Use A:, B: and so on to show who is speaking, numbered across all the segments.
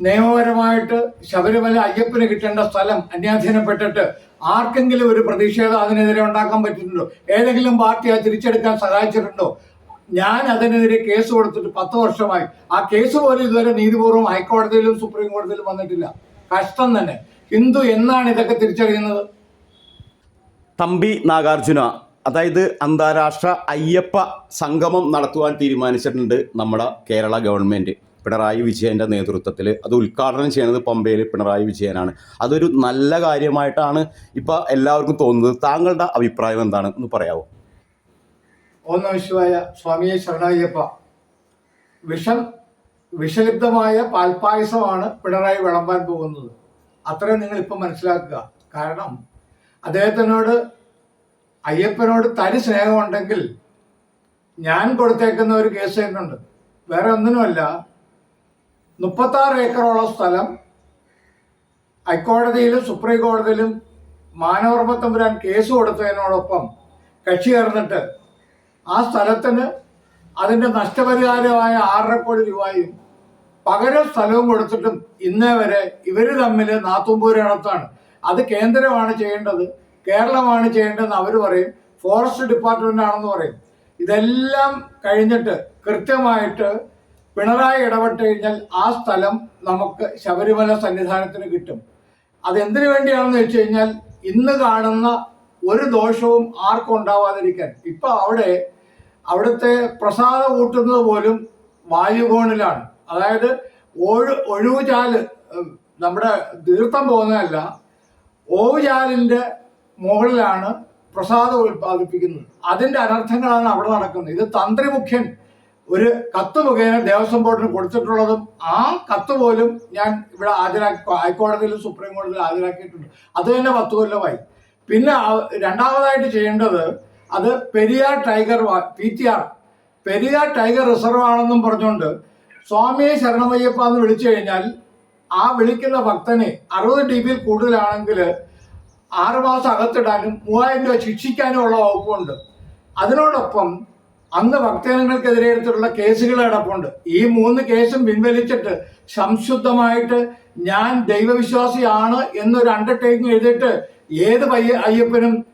A: നിയമപരമായിട്ട് ശബരിമല അയ്യപ്പന് കിട്ടേണ്ട സ്ഥലം അന്യാധീനപ്പെട്ടിട്ട് ആർക്കെങ്കിലും ഒരു പ്രതിഷേധം അതിനെതിരെ ഉണ്ടാക്കാൻ പറ്റിയിട്ടുണ്ടോ? ഏതെങ്കിലും പാർട്ടി അത് തിരിച്ചെടുക്കാൻ സഹായിച്ചിട്ടുണ്ടോ? ഞാൻ അതിനെതിരെ കേസ് കൊടുത്തിട്ട് പത്ത് വർഷമായി. ആ കേസ് പോലും ഇതുവരെ നീതിപൂർവം ഹൈക്കോടതിയിലും സുപ്രീം കോടതിയിലും വന്നിട്ടില്ല. കഷ്ടം തന്നെ. ഹിന്ദു എന്നാണ് ഇതൊക്കെ തിരിച്ചറിയുന്നത്?
B: തമ്പി നാഗാർജുന അതായത് അന്താരാഷ്ട്ര അയ്യപ്പ സംഗമം നടത്തുവാൻ തീരുമാനിച്ചിട്ടുണ്ട് നമ്മുടെ കേരള ഗവൺമെന്റ് പിണറായി വിജയന്റെ നേതൃത്വത്തിൽ അത് ഉദ്ഘാടനം ചെയ്യുന്നത് പമ്പയിൽ പിണറായി വിജയനാണ്. അതൊരു നല്ല കാര്യമായിട്ടാണ് ഇപ്പോൾ എല്ലാവർക്കും തോന്നുന്നത്. താങ്കളുടെ അഭിപ്രായം എന്താണ്? എന്ന് പറയാമോ
A: ഓം നമശിവായ സ്വാമിയെ ശരണയ്യപ്പ. വിഷം വിഷലിപ്തമായ പാൽപായസമാണ് പിണറായി വിളമ്പാൻ പോകുന്നത്. അത്രയും നിങ്ങൾ ഇപ്പം മനസ്സിലാക്കുക. കാരണം അദ്ദേഹത്തിനോട് അയ്യപ്പനോട് തനി സ്നേഹമുണ്ടെങ്കിൽ ഞാൻ കൊടുത്തേക്കുന്ന ഒരു കേസ് തന്നെയുണ്ട് വേറെ ഒന്നിനുമല്ല മുപ്പത്താറ് ഏക്കറോളം സ്ഥലം ഹൈക്കോടതിയിലും സുപ്രീം കോടതിയിലും മാനവർമ്മ തമ്പുരാൻ കേസ് കൊടുത്തതിനോടൊപ്പം കക്ഷി ചേർന്നിട്ട് ആ സ്ഥലത്തിന് അതിന്റെ നഷ്ടപരിഹാരമായ ആറര കോടി രൂപയും പകരം സ്ഥലവും കൊടുത്തിട്ടും ഇന്നേ വരെ ഇവർ തമ്മിൽ നാത്തുമ്പൂരിടത്താണ് അത് കേന്ദ്രമാണ് ചെയ്യേണ്ടത് കേരളമാണ് ചെയ്യേണ്ടതെന്ന് അവർ പറയും ഫോറസ്റ്റ് ഡിപ്പാർട്ട്മെന്റ് ആണെന്ന് പറയും. ഇതെല്ലാം കഴിഞ്ഞിട്ട് കൃത്യമായിട്ട് പിണറായി ഇടപെട്ട് കഴിഞ്ഞാൽ ആ സ്ഥലം നമുക്ക് ശബരിമല സന്നിധാനത്തിന് കിട്ടും. അതെന്തിനു വേണ്ടിയാണെന്ന് വെച്ച് കഴിഞ്ഞാൽ ഇന്ന് കാണുന്ന ഒരു ദോഷവും ആർക്കും ഉണ്ടാവാതിരിക്കാൻ. ഇപ്പൊ അവിടെ അവിടുത്തെ പ്രസാദം കൂട്ടുന്നത് പോലും വായുകോണിലാണ്. അതായത് ഒഴു ഒഴിവുചാൽ നമ്മുടെ തീർത്ഥം പോകുന്നതല്ല ഓവുചാലിന്റെ മുകളിലാണ് പ്രസാദം ഉൽപ്പാദിപ്പിക്കുന്നത്. അതിന്റെ അനർത്ഥങ്ങളാണ് അവിടെ നടക്കുന്നത്. ഇത് തന്ത്രിമുഖ്യൻ ഒരു കത്ത് മുഖേന ദേവസ്വം ബോർഡിന് കൊടുത്തിട്ടുള്ളതും ആ കത്ത് പോലും ഞാൻ ഇവിടെ ഹാജരാക്കി ഹൈക്കോടതിയിലും സുപ്രീം കോടതിയിലും ഹാജരാക്കിയിട്ടുണ്ട്. അത് തന്നെ പത്ത് കൊല്ലമായി. പിന്നെ രണ്ടാമതായിട്ട് ചെയ്യേണ്ടത് അത് Periyar tiger P T R. Periyar tiger reserve ആണെന്നും പറഞ്ഞുകൊണ്ട് സ്വാമിയെ ശരണമയ്യപ്പ എന്ന് വിളിച്ചു കഴിഞ്ഞാൽ ആ വിളിക്കുന്ന ഭക്തനെ അറുപത് ഡി ബിയിൽ കൂടുതലാണെങ്കിൽ ആറുമാസം അകത്തിടാനും മൂവായിരം രൂപ ശിക്ഷിക്കാനും ഉള്ള വകുപ്പുണ്ട്. അതിനോടൊപ്പം അന്ന് ഭക്തജനങ്ങൾക്കെതിരെ എടുത്തിട്ടുള്ള കേസുകൾ കിടപ്പുണ്ട് ഈ മൂന്ന് കേസും പിൻവലിച്ചിട്ട് സംശുദ്ധമായിട്ട് ഞാൻ ദൈവവിശ്വാസിയാണ് എന്നൊരു അണ്ടർടേക്കിംഗ് എഴുതിയിട്ട് ഏത് പയ്യ അയ്യപ്പനും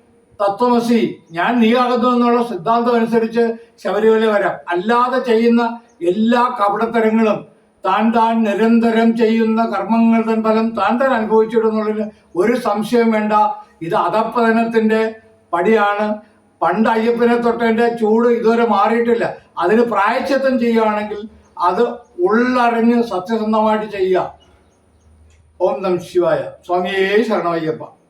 A: തത്വമസി ഞാൻ നീയാകുന്നു എന്നുള്ള സിദ്ധാന്തം അനുസരിച്ച് ശബരിമല വരാം. അല്ലാതെ ചെയ്യുന്ന എല്ലാ കപടത്തരങ്ങളും താൻ താൻ നിരന്തരം ചെയ്യുന്ന കർമ്മങ്ങൾ തൻ ഫലം താൻ താൻ അനുഭവിച്ചിടുന്നുള്ളതിന് ഒരു സംശയം വേണ്ട. ഇത് അധപ്പതനത്തിന്റെ പടിയാണ്. പണ്ട് അയ്യപ്പനെ തൊട്ടതിന്റെ ചൂട് ഇതുവരെ മാറിയിട്ടില്ല. അതിന് പ്രായച്ചിത്തം ചെയ്യുകയാണെങ്കിൽ അത് ഉള്ളറിഞ്ഞ് സത്യസന്ധമായിട്ട് ചെയ്യുക. ഓം നം ശിവായ. സ്വാമിയേ ശരണമയ്യപ്പ.